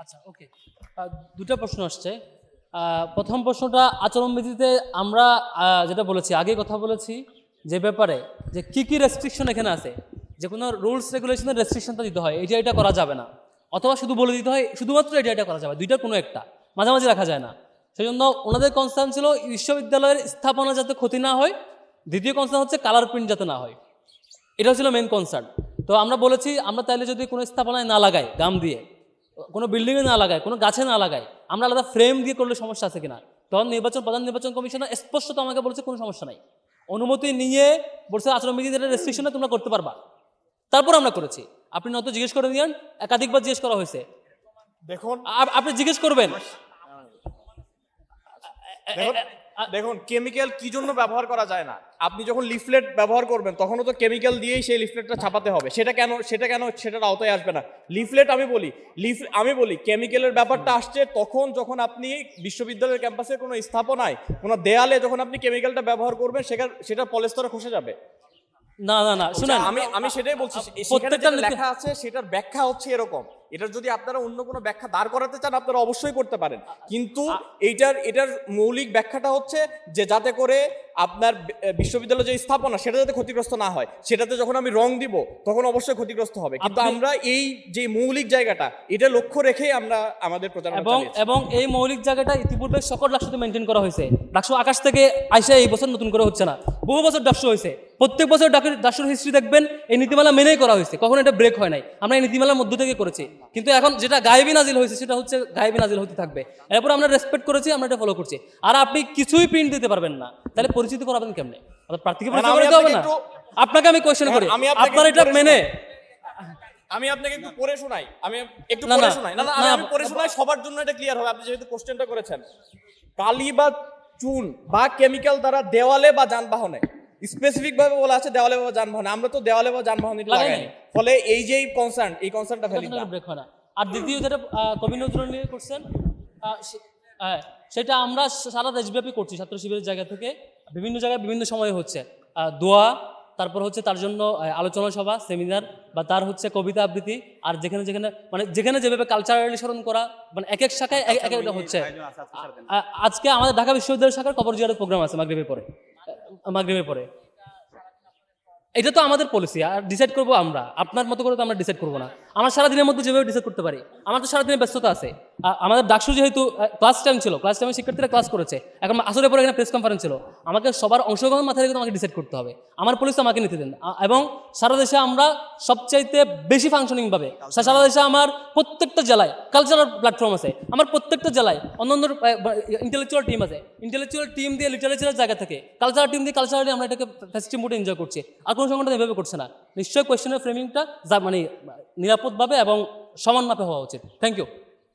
আচ্ছা ওকে দুটা প্রশ্ন আসছে। প্রথম প্রশ্নটা আচরণবিধিতে আমরা যেটা বলেছি, আগে কথা বলেছি যে ব্যাপারে যে কি কি রেস্ট্রিকশন এখানে আছে? যে কোনো রুলস রেগুলেশনের রেস্ট্রিকশনটা দিতে হয় এটা এটা করা যাবে না। অথবা শুধু বলে দিতে হয়, শুধুমাত্র এটা এটা করা যাবে, দুইটার কোনো একটা। মাঝামাঝি রাখা যায় না। সেই জন্য ওনাদের কনসার্ন ছিল বিশ্ববিদ্যালয়ের স্থাপনা যাতে ক্ষতি না হয়, দ্বিতীয় কনসার্ন হচ্ছে কালার প্রিন্ট যাতে না হয়। এটা ছিল মেন কনসার্ন তো আমরা বলেছি, আমরা তাইলে যদি কোনো স্থাপনায় না লাগাই, গাম দিয়ে কোনো বিল্ডিংয়ে না লাগায় কোনো গাছে না লাগায় আমরা আলাদা ফ্রেম দিয়ে করলে সমস্যা আছে কিনা? তখন নির্বাচন প্রধান নির্বাচন কমিশনার স্পষ্টত আমাকে বলেছে কোনো সমস্যা নাই। অনুমতি নিয়ে বলছে আচরণবিধি রেস্ট্রিকশনে তোমরা করতে পারবা। তারপর আমরা করেছি। আপনি নত জিজ্ঞেস করে নিয়েন একাধিকবার জিজ্ঞেস করা হয়েছে। দেখুন। আপ- আপনি জিজ্ঞেস করবেন। দেখুন দেখুন কেমিক্যাল কি জন্য ব্যবহার করা যায় না? আপনি যখন লিফলেট ব্যবহার করবেন তখনও তো কেমিক্যাল দিয়েই সেই লিফলেটটা ছাপাতে হবে। সেটা কেন সেটা কেন সেটার আওতায় আসবে না? লিফলেট আমি বলি লিফ আমি বলি কেমিক্যালের ব্যাপারটা আসছে তখন যখন আপনি বিশ্ববিদ্যালয়ের ক্যাম্পাসে কোনো স্থাপনায় কোনো দেয়ালে যখন আপনি কেমিক্যালটা ব্যবহার করবেন সেটা সেটা পলেস্তরে খসে যাবে। না না না শুনেন। আমি আমি সেটাই বলছি সেখানে লেখা আছে সেটার ব্যাখ্যা হচ্ছে এরকম। এটার যদি আপনারা অন্য কোনো ব্যাখ্যা দাঁড় করাতে চান আপনারা অবশ্যই করতে পারেন। কিন্তু এইটার এটার মৌলিক ব্যাখ্যাটা হচ্ছে যে যাতে করে আপনার বিশ্ববিদ্যালয় যে স্থাপনা সেটা যাতে ক্ষতিগ্রস্ত না হয় সেটাতে যখন আমি রং দিব তখন অবশ্যই ক্ষতিগ্রস্ত হবে। কিন্তু আমরা এই যে মৌলিক জায়গাটা এটা লক্ষ্য রেখেই আমরা আমাদের প্রচারণা এবং এবং এই মৌলিক জায়গাটা ইতিপূর্বে সকল ডাকসুতে মেনটেন করা হয়েছে। ডাকসু আকাশ থেকে আইসে এই বছর নতুন করে হচ্ছে না। বহু বছর ডাকসু হয়েছে। প্রত্যেক বছর ডাকের ডাকসুর হিস্ট্রি দেখবেন এই নীতিমালা মেনেই করা হয়েছে। কখনো এটা ব্রেক হয় নাই। আমরা এই নীতিমালার মধ্য থেকে করেছি। কিন্তু এখন যেটা গায়েবী নাজিল হয়েছে সেটা হচ্ছে গায়েবী নাজিল হতে থাকবে। এরপর আমরা রেসপেক্ট করেছি আমরা এটা ফলো করছি। আর আপনি কিছুই প্রিন্ট দিতে পারবেন না। তাহলে পরিচিতি করাবেন কেমনে? প্রার্থীকে হবে আপনাকে না। আপনাকে আমি কোয়েশ্চেন করি। আপনার এটা মেনে আমি আপনাকে একটু পড়ে শোনাই। আমি একটু পড়ে শোনাই। না না আমি পড়ে শোনাই সবার জন্য এটা ক্লিয়ার হবে। আপনি যেহেতু কোশ্চেনটা করেছেন। কালি বা চুন বা কেমিক্যাল দ্বারা দেওয়ালে বা যানবাহনে স্পেসিফিক ভাবে বলা আছে দেওয়ালে বা যানবাহনে। আমরা তো দেওয়ালে বা যানবাহনে লাগাইনি। ফলে এই যে কনসার্ন এই কনসার্নটা ভ্যালিড হয় না। আর দ্বিতীয় যেটা কবি নজরুল নিয়ে করছেন হ্যাঁ, সেটা আমরা সারা দেশব্যাপী করছি ছাত্র শিবিরের জায়গা থেকে। বিভিন্ন জায়গায় বিভিন্ন সময়ে হচ্ছে। দোয়া তারপর হচ্ছে তার জন্য আলোচনা সভা সেমিনার বা তার হচ্ছে কবিতা আবৃত্তি আর যেখানে যেখানে মানে যেখানে যেভাবে কালচারালি স্মরণ করা মানে এক এক শাখায় এক এক একটা হচ্ছে। আ- আজকে আমাদের ঢাকা বিশ্ববিদ্যালয় শাখার কবর জিয়ারের প্রোগ্রাম আছে মাগরিবের পরে। মাগরিবের পরে। এটা তো আমাদের পলিসি আর ডিসাইড করব আমরা। আপনার মতো করে তো আমরা ডিসাইড করব না। আমার সারাদিনের মধ্যে যেভাবে ডিসাইড করতে পারি আমার তো সারাদিনের ব্যস্ততা আছে। আমাদের ডাকসু যেহেতু ক্লাস টাইম ছিল ক্লাস টাইমে শিক্ষার্থীরা ক্লাস করেছে। এখন আসরের পরে এখানে প্রেস কনফারেন্স ছিল। আমাকে সবার অংশগ্রহণ মাথায় রেখে আমাকে ডিসাইড করতে হবে। আমার পলিসি আমাকে নিতে দেন। এবং সারা দেশে আমরা সবচাইতে বেশি ফাংশনিংভাবে সারা দেশে আমার প্রত্যেকটা জেলায় কালচারাল প্ল্যাটফর্ম আছে। আমার প্রত্যেকটা জেলায় অন্য অন্য ইন্টেলেকচুয়াল টিম আছে। ইন্টেলেকচুয়াল টিম দিয়ে লিটারেচারের জায়গা থেকে। কালচারাল টিম দিয়ে কালচারালি আমরা এটাকে ফেস্টিভ মোডে এনজয় করছি। আর কোনো সংগঠন এভাবে করছে না। নিশ্চয়ই কোয়েশ্চেনের ফ্রেমিংটা যা মানে নিরাপদভাবে এবং সমান মাপে হওয়া উচিত। থ্যাংক ইউ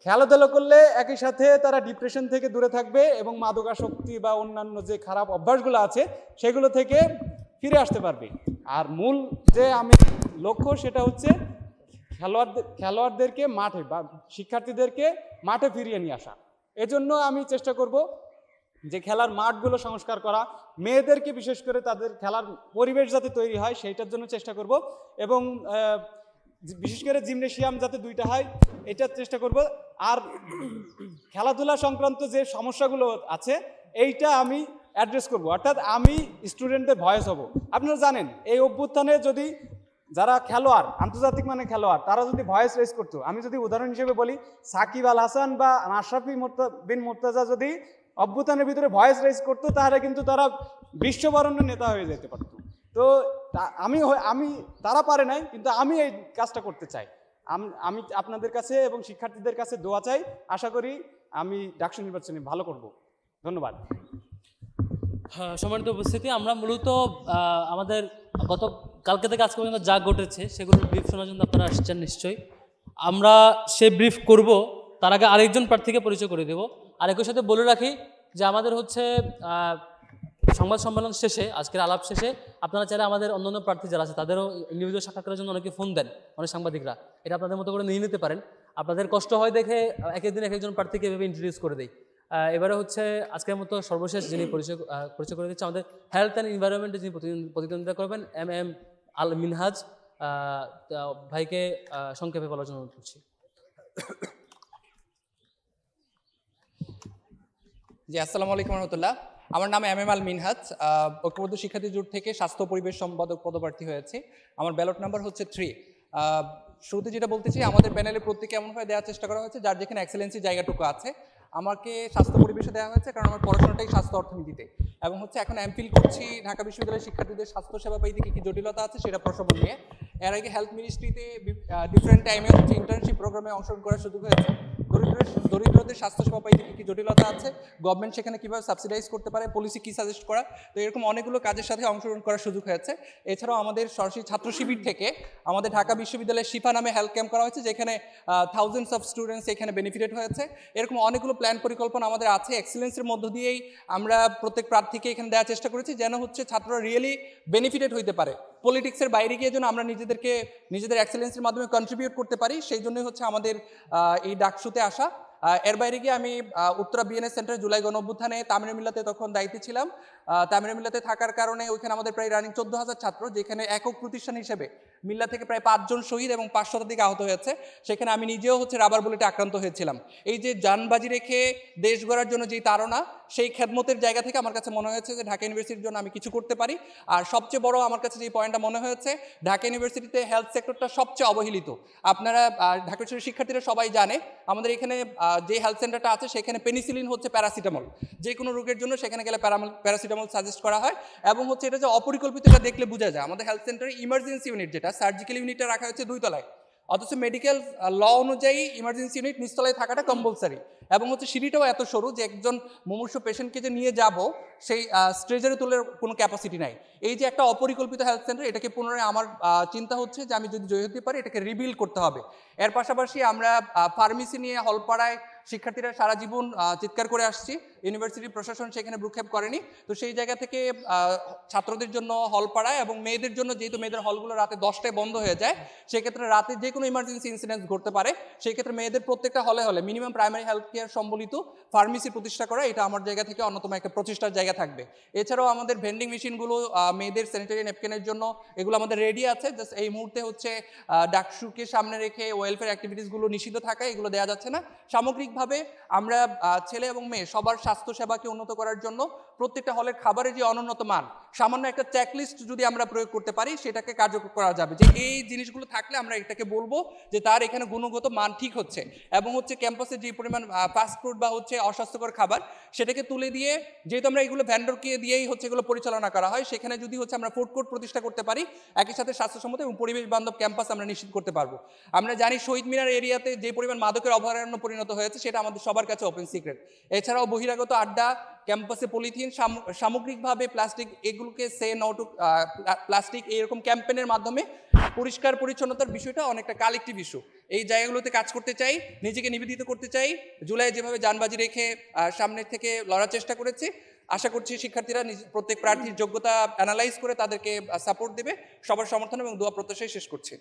খেলাধুলা করলে একই সাথে তারা ডিপ্রেশন থেকে দূরে থাকবে এবং মাদকাসক্তি বা অন্যান্য যে খারাপ অভ্যাসগুলো আছে, সেগুলো থেকে ফিরে আসতে পারবে। আর মূল যে আমি লক্ষ্য, সেটা হচ্ছে খেলোয়াড়দের খেলোয়াড়দেরকে মাঠে বা শিক্ষার্থীদেরকে মাঠে ফিরিয়ে নিয়ে আসা। এজন্য আমি চেষ্টা করব যে খেলার মাঠগুলো সংস্কার করা, মেয়েদেরকে বিশেষ করে তাদের খেলার পরিবেশ যাতে তৈরি হয়, সেইটার জন্য চেষ্টা করব এবং বিশেষ করে জিমনেশিয়াম যাতে দুইটা হয় এটার চেষ্টা করব। আর খেলাধুলা সংক্রান্ত যে সমস্যাগুলো আছে, এইটা আমি অ্যাড্রেস করব। অর্থাৎ আমি স্টুডেন্টদের ভয়েস হব। আপনারা জানেন, এই অভ্যুত্থানে যদি যারা খেলোয়াড়, আন্তর্জাতিক মানে খেলোয়াড়, তারা যদি ভয়েস রেস করতো, আমি যদি উদাহরণ হিসেবে বলি, সাকিব আল হাসান বা আশরাফি বিন মুর্তাজা যদি অভ্যুত্থানের ভিতরে ভয়েস রেস করতো, তাহলে কিন্তু তারা বিশ্ববরণ্য নেতা হয়ে যেতে পারতো। তা- আমি আমি তারা পারে নাই কিন্তু আমি এই কাজটা করতে চাই। আমি আপনাদের কাছে এবং শিক্ষার্থীদের কাছে দোয়া চাই। আশা করি আমি ডাকসু নির্বাচনে ভালো করব। ধন্যবাদ। হ্যাঁ, সম্মানিত উপস্থিতি আমরা মূলত আমাদের গত কালকে থেকে আজকে পর্যন্ত যা ঘটেছে সেগুলোর ব্রিফ শোনার জন্য আপনারা আসছেন নিশ্চয়ই। আমরা সে ব্রিফ করব তার আগে আরেকজন প্রার্থীকে পরিচয় করে দেব। আর একই সাথে বলে রাখি যে আমাদের হচ্ছে সংবাদ সম্মেলন শেষে, আজকের আলাপ শেষে আপনারা চাইলে আমাদের অন্যান্য প্রার্থী যারা আছে, তাদেরও ইন্ডিভিজুয়াল সাক্ষাৎকারের জন্য অনেকে ফোন দেন, অনেক সাংবাদিকরা। এটা আপনাদের মতো করে নিয়ে নিতে পারেন। আপনাদের কষ্ট হয় দেখে এক একদিন এক একজন প্রার্থীকে এভাবে ইন্ট্রোডিউস করে দেয় এবারে হচ্ছে আজকের মতো সর্বশেষ যিনি পরিচয় পরিচয় করে দিচ্ছে আমাদের হেলথ অ্যান্ড এনভায়রনমেন্টে যিনি প্রতিদ্বন্দ্বিতা করবেন, এম এম আল মিনহাজ। ভাইকে সংক্ষেপে বলার জন্য অনুরোধ করছি। জি, আসসালামু আলাইকুম রহমতুল্লাহ। আমার নাম এম এম আল মিনহাজ ঐক্যবদ্ধ শিক্ষার্থী জোট থেকে স্বাস্থ্য পরিবেশ সম্পাদক পদপ্রার্থী হয়েছে। আমার ব্যালট নাম্বার হচ্ছে থ্রি শুরুতে যেটা বলতে চাই, আমাদের প্যানেলে প্রত্যেকে এমনভাবে দেওয়ার চেষ্টা করা হয়েছে যার যেখানে এক্সেলেন্সি জায়গাটুকু আছে। আমাকে স্বাস্থ্য পরিবেশে দেওয়া হয়েছে কারণ আমার পড়াশোনাটাই স্বাস্থ্য অর্থনীতিতে। এবং হচ্ছে এখন এমফিল করছি, ঢাকা বিশ্ববিদ্যালয়ের শিক্ষার্থীদের স্বাস্থ্য সেবা পাইতে কী কী জটিলতা আছে, সেটা প্রসঙ্গ নিয়ে। এর আগে হেলথ মিনিস্ট্রিতে ডিফারেন্ট টাইমে হচ্ছে ইন্টার্নশিপ প্রোগ্রামে অংশগ্রহণ করার সুযোগ হয়েছে। দরিদ্র দরিদ্রদের স্বাস্থ্যসেবা পাইতে কী কী জটিলতা আছে? গভর্নমেন্ট সেখানে কীভাবে সাবসিডাইজ করতে পারে? পলিসি কী সাজেস্ট করা? তো এরকম অনেকগুলো কাজের সাথে অংশগ্রহণ করার সুযোগ হয়েছে। এছাড়াও আমাদের সরাসরি ছাত্র শিবির থেকে আমাদের ঢাকা বিশ্ববিদ্যালয়ের শিফা নামে হেলথ ক্যাম্প করা হয়েছে, যেখানে থাউজেন্ডস অফ স্টুডেন্টস এখানে বেনিফিটেড হয়েছে। এরকম অনেকগুলো প্ল্যান পরিকল্পনা আমাদের আছে। এক্সিলেন্সের মধ্য দিয়েই আমরা প্রত্যেক প্রার্থীকে এখানে দেওয়ার চেষ্টা করেছি, যেন হচ্ছে ছাত্ররা রিয়েলি বেনিফিটেড হইতে পারে। পলিটিক্সের বাইরে গিয়ে যেন আমরা নিজেদেরকে, নিজেদের এক্সেলেন্সের মাধ্যমে কন্ট্রিবিউট করতে পারি, সেই জন্যই হচ্ছে আমাদের এই ডাকসুতে আসা। এর বাইরে গিয়ে আমি উত্তরা বিএনএস সেন্টারে জুলাই গণ অভ্যুত্থানে তামিল মিল্লাতে তখন দায়িত্বে ছিলাম। তামিল মিল্লাতে থাকার কারণে ওইখানে আমাদের প্রায় রানিং চোদ্দ হাজার ছাত্র, যেখানে একক প্রতিষ্ঠান হিসেবে মিল্লা থেকে প্রায় পাঁচজন শহীদ এবং পাঁচ শতাধিক আহত হয়েছে। সেখানে আমি নিজেও হচ্ছে রাবার বুলেটে আক্রান্ত হয়েছিলাম। এই যে যানবাজি রেখে দেশ গড়ার জন্য যেই তাড়না, সেই খেদমতের জায়গা থেকে আমার কাছে মনে হয়েছে যে ঢাকা ইউনিভার্সিটির জন্য আমি কিছু করতে পারি। আর সবচেয়ে বড় আমার কাছে যে পয়েন্টটা মনে হয়েছে, ঢাকা ইউনিভার্সিটিতে হেলথ সেক্টরটা সবচেয়ে অবহেলিত। আপনারা ঢাকা ইউনিভার্সিটির শিক্ষার্থীরা সবাই জানে, আমাদের এখানে যে হেলথ সেন্টারটা আছে, সেখানে পেনিসিলিন হচ্ছে প্যারাসিটামল যে কোনো রোগের জন্য সেখানে গেলে প্যারাসিটামল সাজেস্ট করা হয়। এবং হচ্ছে এটা যে অপরিকল্পিত এটা দেখলে বোঝা যায়। আমাদের হেলথ সেন্টারে ইমার্জেন্সি ইউনিট যেটা সার্জিক্যাল ইউনিটটা রাখা হচ্ছে দুই তলায়। অথচ মেডিকেল ল অনুযায়ী ইমার্জেন্সি ইউনিট নিচতলায় থাকাটা কম্পালসারি এবং হচ্ছে সিঁড়িটাও এত সরু যে একজন মুমূর্ষ পেশেন্টকে যে নিয়ে যাব, সেই স্ট্রেজারে তোলার কোনো ক্যাপাসিটি নাই। এই যে একটা অপরিকল্পিত হেলথ সেন্টার এটাকে পুনরায় আমার চিন্তা হচ্ছে যে আমি যদি জয় হতে পারি, এটাকে রিবিল করতে হবে। এর পাশাপাশি আমরা ফার্মেসি নিয়ে হলপাড়ায় শিক্ষার্থীরা সারা জীবন চিৎকার করে আসছি। ইউনিভার্সিটি প্রশাসন সেখানে ভ্রুক্ষেপ করেনি। তো সেই জায়গা থেকে ছাত্রদের জন্য হল পাড়ায় এবং মেয়েদের জন্য যেহেতু মেয়েদের হলগুলো রাতে দশটায় বন্ধ হয়ে যায়, সেক্ষেত্রে রাতে যে কোনো ইমার্জেন্সি ইনসিডেন্ট ঘটতে পারে। সেই ক্ষেত্রে মেয়েদের প্রত্যেকটা হলে হলে মিনিমাম প্রাইমারি হেলথ কেয়ার সম্বলিত ফার্মেসি প্রতিষ্ঠা করা, এটা আমার জায়গা থেকে অন্যতম একটা প্রতিষ্ঠার জায়গা থাকবে। এছাড়াও আমাদের ভেন্ডিং মেশিনগুলো মেয়েদের স্যানিটারি ন্যাপকিনের জন্য, এগুলো আমাদের রেডি আছে। জাস্ট এই মুহূর্তে হচ্ছে ডাকসুকে সামনে রেখে ওয়েলফেয়ার অ্যাক্টিভিটিসগুলো নিষিদ্ধ থাকায় এগুলো দেওয়া যাচ্ছে না। সামগ্রিকভাবে আমরা ছেলে এবং মেয়ে সবার স্বাস্থ্য সেবাকে উন্নত করার জন্য প্রত্যেকটা হলের খাবারের যে অনুন্নত মান, সামান্য একটা চেকলিস্ট যদি আমরা প্রয়োগ করতে পারি, সেটাকে কার্যকর করা যাবে। যে এই জিনিসগুলো থাকলে আমরা এটাকে বলব যে তার এখানে গুণগত মান ঠিক হচ্ছে এবং হচ্ছে ক্যাম্পাসে যে পরিমাণ ফাস্টফুড বা হচ্ছে অস্বাস্থ্যকর খাবার, সেটাকে তুলে দিয়ে, যেহেতু আমরা এগুলো ভ্যান্ডরকে দিয়েই হচ্ছে এগুলো পরিচালনা করা হয়, সেখানে যদি হচ্ছে আমরা ফুড কোর্ট প্রতিষ্ঠা করতে পারি, একই সাথে স্বাস্থ্যসম্মত এবং পরিবেশ বান্ধব ক্যাম্পাস আমরা নিশ্চিত করতে পারব। আমরা জানি শহীদ মিনার এরিয়াতে যে পরিমাণ মাদকের অভয়ারণ্য পরিণত হয়েছে, সেটা আমাদের সবার কাছে ওপেন সিক্রেট এছাড়াও বহিরাগত আড্ডা ক্যাম্পাসে পলিথিন সাম- সামগ্রিকভাবে প্লাস্টিক এগুলোকে সে নো টু প্লাস্টিক এইরকম ক্যাম্পেনের মাধ্যমে পরিষ্কার পরিচ্ছন্নতার বিষয়টা অনেকটা কালেক্টিভ ইস্যু এই জায়গাগুলোতে কাজ করতে চাই, নিজেকে নিবেদিত করতে চাই, জুলাই যেভাবে যানবাজি রেখে সামনের থেকে লড়ার চেষ্টা করেছি, আশা করছি শিক্ষার্থীরা প্রত্যেক প্রার্থীর যোগ্যতা অ্যানালাইজ করে তাদেরকে সাপোর্ট দেবে, সবার সমর্থন এবং দোয়া প্রত্যাশাই শেষ করছি।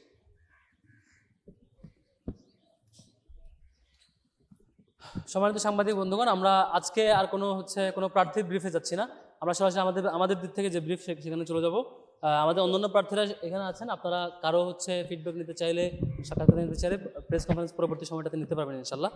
সম্মানিত সাংবাদিক বন্ধুগণ, আমরা আজকে আর কোনো হচ্ছে কোনো প্রার্থীর ব্রিফে যাচ্ছি না। আমরা সরাসরি আমাদের আমাদের দিক থেকে যে ব্রিফ সেখানে চলে যাব। আমাদের অন্যান্য প্রার্থীরা এখানে আছেন। আপনারা কারও হচ্ছে ফিডব্যাক নিতে চাইলে, সাক্ষাৎকার নিতে চাইলে প্রেস কনফারেন্স পরবর্তী সময়টাতে নিতে পারবেন ইনশাল্লাহ